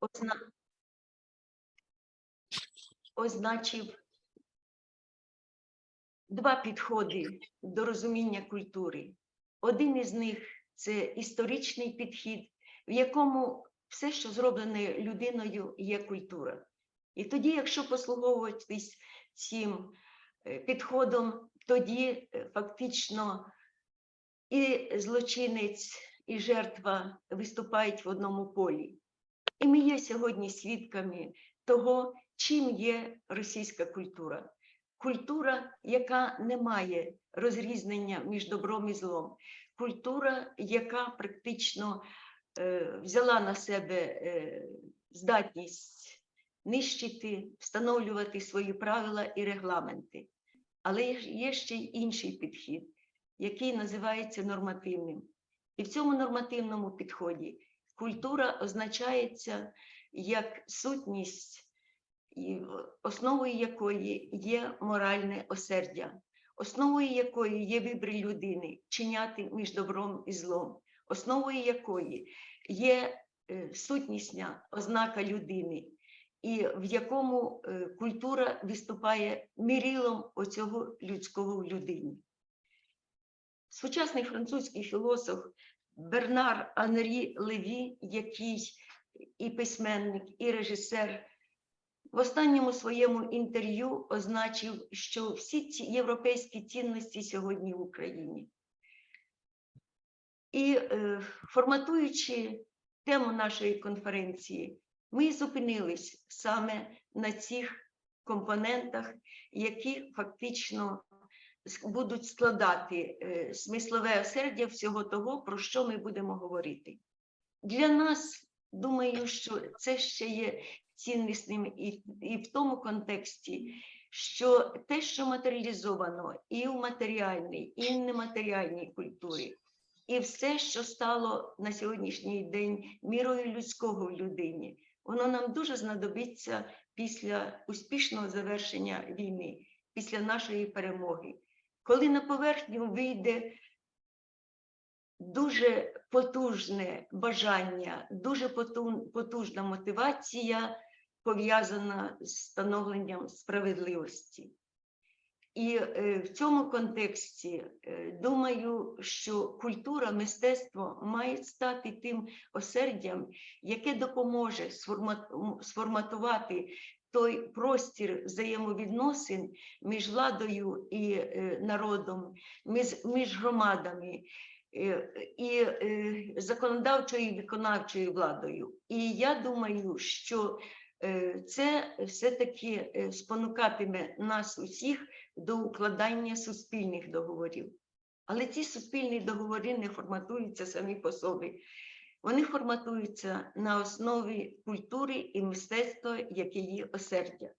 озна... означив два підходи до розуміння культури. Один із них це історичний підхід, в якому все, що зроблене людиною, є культура. І тоді, якщо послуговуватись цим е, підходом, тоді е, фактично і злочинець, і жертва виступають в одному полі. І ми є сьогодні свідками того, чим є російська культура. Культура, яка не має розрізнення між добром і злом. Культура, яка практично е, взяла на себе е, здатність нищити, встановлювати свої правила і регламенти. Але є ще й інший підхід, який називається нормативним. І в цьому нормативному підході культура означається як сутність, основою якої є моральне осердя, основою якої є вибір людини чиняти між добром і злом, основою якої є е, сутнісня ознака людини, і в якому е, культура виступає мірилом оцього людського в людині. Сучасний французький філософ Бернар Анрі Леві, який і письменник, і режисер, в останньому своєму інтерв'ю означив, що всі ці європейські цінності сьогодні в Україні. І е, форматуючи тему нашої конференції, ми зупинились саме на цих компонентах, які фактично будуть складати е, смислове осердя всього того, про що ми будемо говорити. Для нас, думаю, що це ще є ціннісним і, і в тому контексті, що те, що матеріалізовано і в матеріальній, і в нематеріальній культурі, і все, що стало на сьогоднішній день мірою людського в людині, воно нам дуже знадобиться після успішного завершення війни, після нашої перемоги, коли на поверхню вийде дуже потужне бажання, дуже потужна мотивація, пов'язана з становленням справедливості. І е, в цьому контексті е, думаю, що культура, мистецтво мають стати тим осердям, яке допоможе сформатувати той простір взаємовідносин між владою і е, народом, між, між громадами е, і е, законодавчою і виконавчою владою. І я думаю, що це все-таки спонукатиме нас усіх до укладання суспільних договорів. Але ці суспільні договори не форматуються самі по собі. Вони форматуються на основі культури і мистецтва, яке її осердя.